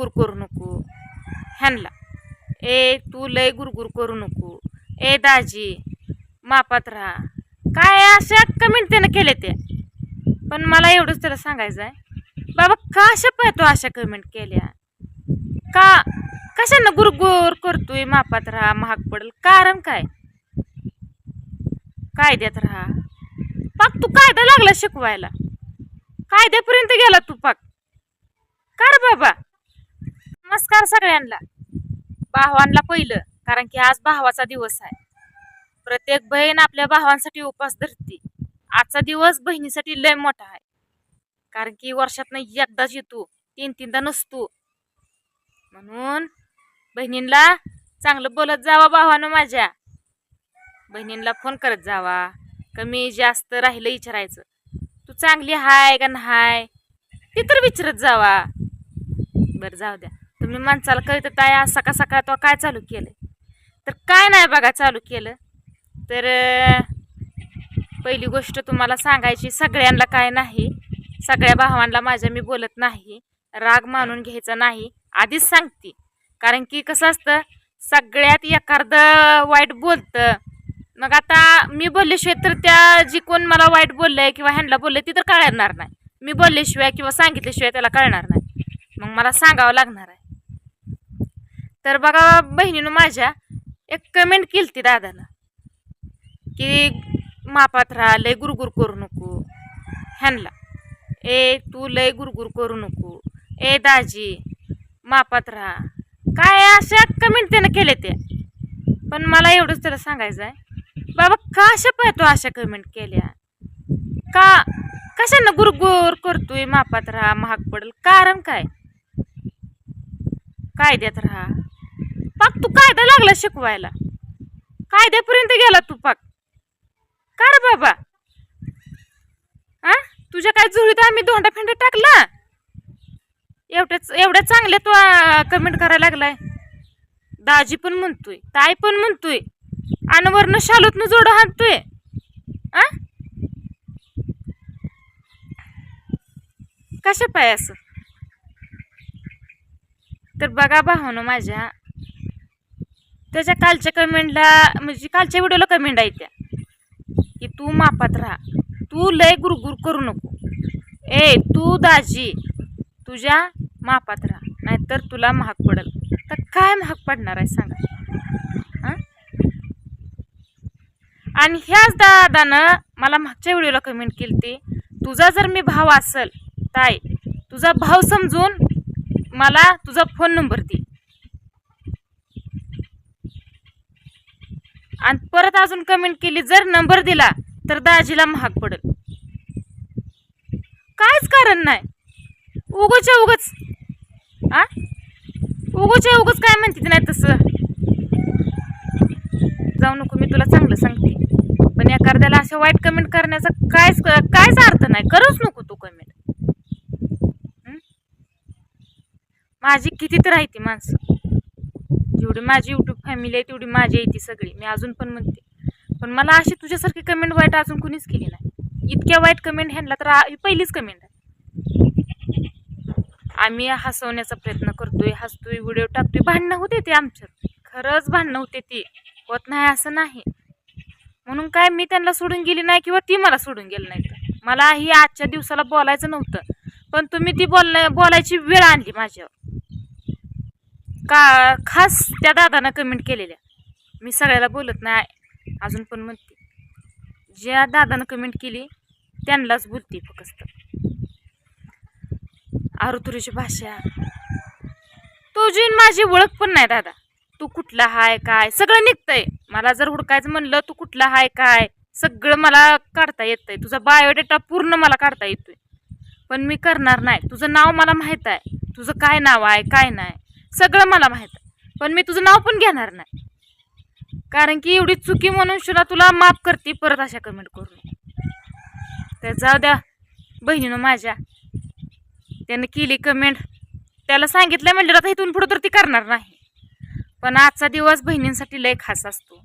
गुरगुर करू नको. ह्यांना ए तू लय गुरगुर करू नको. ए दाजी मापात राहा. काय अशा कमेंट त्यानं केले ते पण मला एवढंच त्याला सांगायचं आहे. बाबा का अशा पाहतो अशा कमेंट केल्या? का कशानं गुरगुर करतोय मापात राहा महाग पडेल? कारण काय? कायद्यात राहा. पाक तू कायदा लागला शिकवायला. कायद्यापर्यंत गेला तू पाक. कर बाबा. नमस्कार सगळ्यांना. भावांना पहिलं कारण की आज भावाचा दिवस आहे. प्रत्येक बहीण आपल्या भावांसाठी उपास धरते. आजचा दिवस बहिणीसाठी लय मोठा आहे. कारण की वर्षातनं एकदाच येतो तीन तीनदा नसतो. म्हणून बहिणींना चांगलं बोलत जावा भावानं माझ्या. बहिणींना फोन करत जावा. कमी जास्त राहिलं विचारायचं तू चांगली हाय का नाही ते तर विचारत जावा. बरं जाऊ द्या. तुम्ही माणसाला कविता आहे आज सकाळ सकाळ तो काय चालू केलं तर काय नाही बघा चालू केलं. तर पहिली गोष्ट तुम्हाला सांगायची सगळ्यांना काय नाही सगळ्या भावांना माझ्या मी बोलत नाही राग मानून घ्यायचा नाही आधीच सांगते. कारण की कसं असतं सगळ्यात एखादं वाईट बोलतं. मग आता मी बोलल्याशिवाय तर त्या जी कोण मला वाईट बोललंय किंवा ह्यांना बोललंय ती तर कळणार नाही. मी बोलल्याशिवाय किंवा सांगितल्याशिवाय त्याला कळणार नाही. मग मला सांगावं लागणार आहे. तर बघा बहिणीनं माझ्या एक कमेंट केली ती दादानं. की मापात राहा लय गुरगुर करू नको. ह्यांना. ए तू लय गुरगुर करू नको. ए दाजी मापात राहा. काय अशा कमेंट त्यानं केले ते पण मला एवढंच त्याला सांगायचं आहे. बाबा का अशा पाहतो अशा कमेंट केल्या? का कशानं गुरगुर करतोय मापात राहा महाग पडेल? कारण काय? कायद्यात राहा. पाक तू कायदा लागला शिकवायला. कायद्यापर्यंत गेला तू पाक. कर बाबा. हा तुझ्या काय जुळीत आम्ही दोंडा फेंडा टाकला? एवढ्याच एवढ्या चांगल्या तू कमेंट करायला लागलाय. दाजी पण म्हणतोय ताई पण म्हणतोय. अनवरनं वरनं शालूतनं जोडं हाणतोय. आ? कशा पाय असं? तर बघा भावनं माझ्या. त्याच्या कालच्या कमेंटला म्हणजे कालच्या व्हिडिओला कमेंट आहे त्या. की तू मापात राहा. तू लय गुरगुर करू नको. ए तू दाजी तुझ्या मापात राहा. नाहीतर तुला महाग पडेल. तर काय महाग पडणार आहे सांगा. आणि ह्याच दादानं मला मागच्या व्हिडिओला कमेंट केली ती तुझा जर मी भाव असल ताई तुझा भाव समजून मला तुझा फोन नंबर दे. आणि परत अजून कमेंट केली जर नंबर दिला तर दाजीला महाग पडेल. कायच कारण नाही. उगोच्या उगच. आ? उगोच्या उगच काय म्हणते नाही तसं? जाऊ नको मी तुला चांगलं सांगते. पण एखाद्याला अशा वाईट कमेंट करण्याचा कायच कायच अर्थ नाही. करूच नको तू कमेंट माझी किती तर आहे ती माणसं. जेवढी माझी युट्यूब फॅमिली आहे तेवढी माझी आहे ती सगळी. मी अजून पण म्हणते. पण मला अशी तुझ्यासारखी कमेंट वाईट अजून कुणीच केली नाही. इतक्या वाईट कमेंट ह्यांना तर पहिलीच कमेंट आहे. आम्ही हसवण्याचा प्रयत्न करतोय हसतोय व्हिडिओ टाकतोय. भांडणं होते ते आमच्यात. खरंच भांडणं होते ती. होत नाही असं नाही. म्हणून काय मी त्यांना सोडून गेली नाही किंवा ती मला सोडून गेली नाही मला ही आजच्या दिवसाला बोलायचं नव्हतं. पण तुम्ही ती बोलण्या बोलायची वेळ आणली माझ्यावर. का खास त्या दादानं कमेंट केलेल्या. मी सगळ्याला बोलत नाही अजून पण म्हणते. ज्या दादानं कमेंट केली त्यांनाच बोलते फक्त. आरुतुरीची भाषा. तुझी माझी ओळख पण नाही दादा. तू कुठला हाय काय? सगळं निघतंय. मला जर हुडकायचं म्हणलं तू कुठला हाय काय? सगळं मला काढता येतंय. तुझा बायोडेटा पूर्ण मला काढता येतोय. पण मी करणार नाही. तुझं नाव मला माहीत आहे. तुझं काय नाव आहे काय नाही. सगळं मला माहीत. पण मी तुझं नाव पण घेणार नाही. कारण की एवढी चुकी म्हणून शुला तुला माफ करते परत अशा कमेंट करून. तर जाऊ द्या बहिणीनं माझ्या. त्यानं केली कमेंट त्याला सांगितलं म्हणलं आता इथून पुढं तर ती करणार नाही. पण आजचा दिवस बहिणींसाठी लय खास असतो.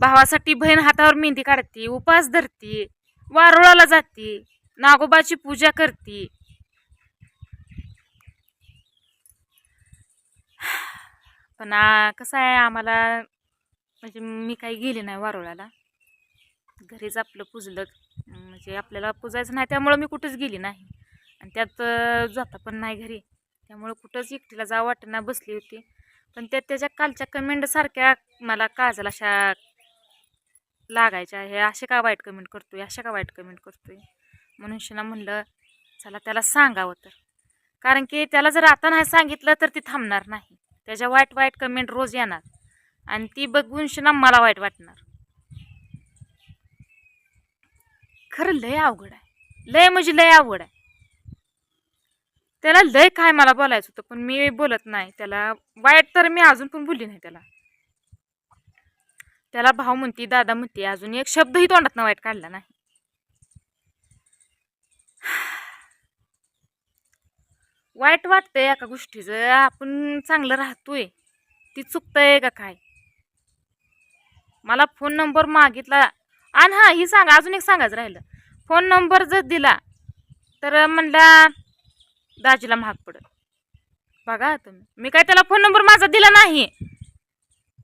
भावासाठी बहीण हातावर मेहंदी काढते उपास धरते वारुळाला जाते नागोबाची पूजा करते पण कसं आहे आम्हाला म्हणजे मी काही गेली नाही वारोळ्याला घरीच आपलं पुजलं. म्हणजे आपल्याला पुजायचं नाही त्यामुळं मी कुठंच गेली नाही. आणि त्यात जाता पण नाही घरी. त्यामुळं कुठंच एकटीला जावं वाटणं बसली होती. पण त्यात त्याच्या कालच्या कमेंटसारख्या मला काजल अशा लागायच्या हे असे का वाईट कमेंट करतोय? अशा का वाईट कमेंट करतोय? म्हणून शिना म्हणलं चला त्याला सांगावं तर. कारण की त्याला जर आता नाही सांगितलं तर ती थांबणार नाही. त्याच्या वाईट वाईट कमेंट रोज येणार. आणि ती बघून शिना मला वाईट वाटणार. खरं लय अवघड आहे. लय म्हणजे लय अवघड आहे. त्याला लय काय मला बोलायचं होतं पण मी बोलत नाही. त्याला वाईट तर मी अजून पण बोलली नाही त्याला. त्याला भाऊ म्हणती दादा म्हणते अजून एक शब्दही तोंडात वाईट काढला नाही. वाईट वाटतंय एका गोष्टीचं. आपण चांगलं राहतोय. ती चुकतंय का काय? मला फोन नंबर मागितला. आणि हां ही सांगा अजून एक सांगायचं राहिलं. फोन नंबर जर दिला तर म्हणला दाजीला महाग पडत बघा तुम्ही. मी काय त्याला फोन नंबर माझा दिला नाही.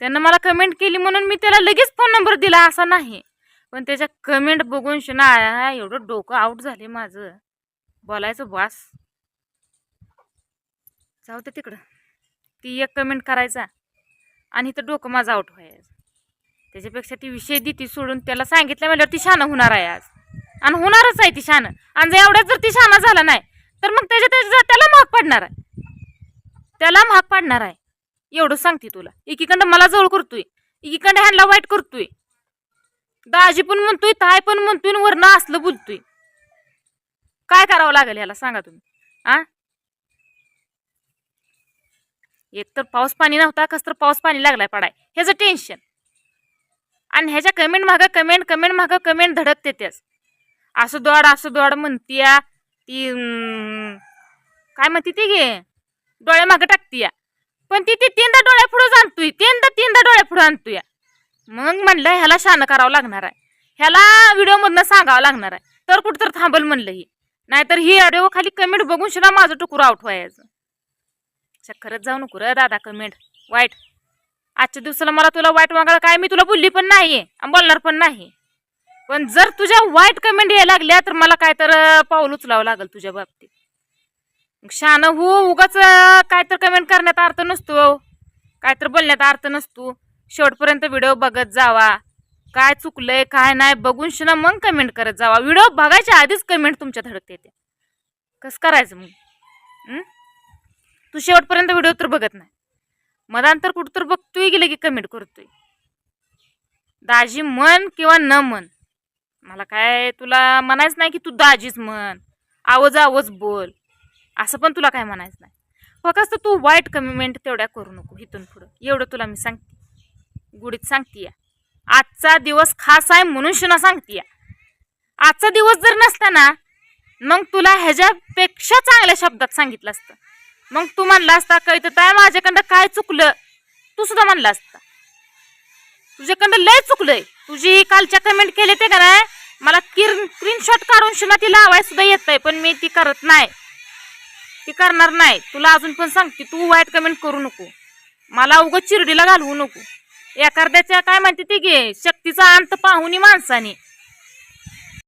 त्यानं मला कमेंट केली म्हणून मी त्याला लगेच फोन नंबर दिला असा नाही. पण त्याच्या कमेंट बघून शिना एवढं डोकं आउट झाले माझं. बोलायचं बॉस. जाऊ दे तिकडं. ती एक कमेंट करायचा आणि इथं डोकं माझं आउट व्हायचं. त्याच्यापेक्षा ती विषय दी ती सोडून त्याला सांगितलं म्हणल्यावर ती शानं होणार आहे आज. आणि होणारच आहे ती शानं. आणि जर एवढ्यात जर ती शानं झाला नाही तर मग त्याच्या त्याच्या त्याला महाग पडणार आहे. त्याला महाग पडणार आहे. एवढं सांगते तुला. एकीकडं मला जवळ करतोय. एकीकडं ह्यांना वाईट करतोय. दाजी पण म्हणतोय ताय पण म्हणतोय आणि वरनं असलं बोलतोय. काय करावं लागेल ह्याला सांगा तुम्ही. आ? एक तर पाऊस पाणी नव्हता कस तर पाऊस पाणी लागलाय पडाय. ह्याचं टेन्शन आणि ह्याच्या कमेंट मागं कमेंट कमेंट मागं कमेंट धडकते त्याच असं दोड असं दोड म्हणतीया ती काय म्हणते ती घे डोळ्या मागं टाकतीया. पण ती ती तीनदा डोळ्या पुढं आणतोय तीनदा तीनदा डोळ्या पुढं आणतोय. मग म्हणलं ह्याला शानं करावं लागणार आहे. ह्याला व्हिडिओमधनं सांगावं लागणार आहे. तर कुठं तर थांबल म्हणलं ही. नाहीतर ही ऑडिओ खाली कमेंट बघून शिना माझं टुकुर आउट व्हायचं. अच्छा खरंच जाऊ नको र दादा कमेंट. वाईट. आजच्या दिवसाला मला तुला वाईट वागायला काय? मी तुला बोलली पण नाही. आणि बोलणार पण नाही. पण जर तुझ्या वाईट कमेंट यायला लागल्या तर मला काय तर पाऊल उचलावं लागेल तुझ्या बाबतीत. शान हो उगाच काय तर कमेंट करण्यात अर्थ नसतो हो. काय तर बोलण्यात अर्थ नसतो. शेवटपर्यंत व्हिडिओ बघत जावा. काय चुकलंय काय नाही बघून शिना मग कमेंट करत जावा. व्हिडिओ बघायच्या आधीच कमेंट तुमच्या धडकते ते. कसं करायचं मग? तू शेवटपर्यंत व्हिडिओ तर बघत नाही. मधांतर कुठं तर बघतोय गेलं की कमेंट करतोय. दाजी म्हण किंवा न म्हण मला काय तुला म्हणायचं नाही की तू दाजीच म्हण आवाज आवाज बोल. असं पण तुला काय म्हणायचं नाही. फक्त तू वाईट कमेंट तेवढ्या करू नको इथून पुढं. एवढं तुला मी सांगते. गुढीत सांगते आजचा दिवस खास आहे म्हणून शिना सांगते आजचा दिवस जर नसता ना मग तुला ह्याच्यापेक्षा चांगल्या शब्दात सांगितलं असतं. मग तू म्हणला असता कळतं ताय काय माझ्याकडं काय चुकलं? तू सुद्धा म्हणला असता. तुझ्याकडं लय चुकलंय. तुझी ही कालच्या कमेंट केले ते का नाही? मला किर स्क्रीनशॉट काढून शिना ती लावाय सुद्धा येत आहे पण मी ती करत नाही. ती करणार नाही. तुला अजून पण सांगते तू वाईट कमेंट करू नको. मला उगं चिरडीला घालवू नको. एखाद्याच्या काय म्हणते ती घे शक्तीचा अंत पाहुनी माणसाने.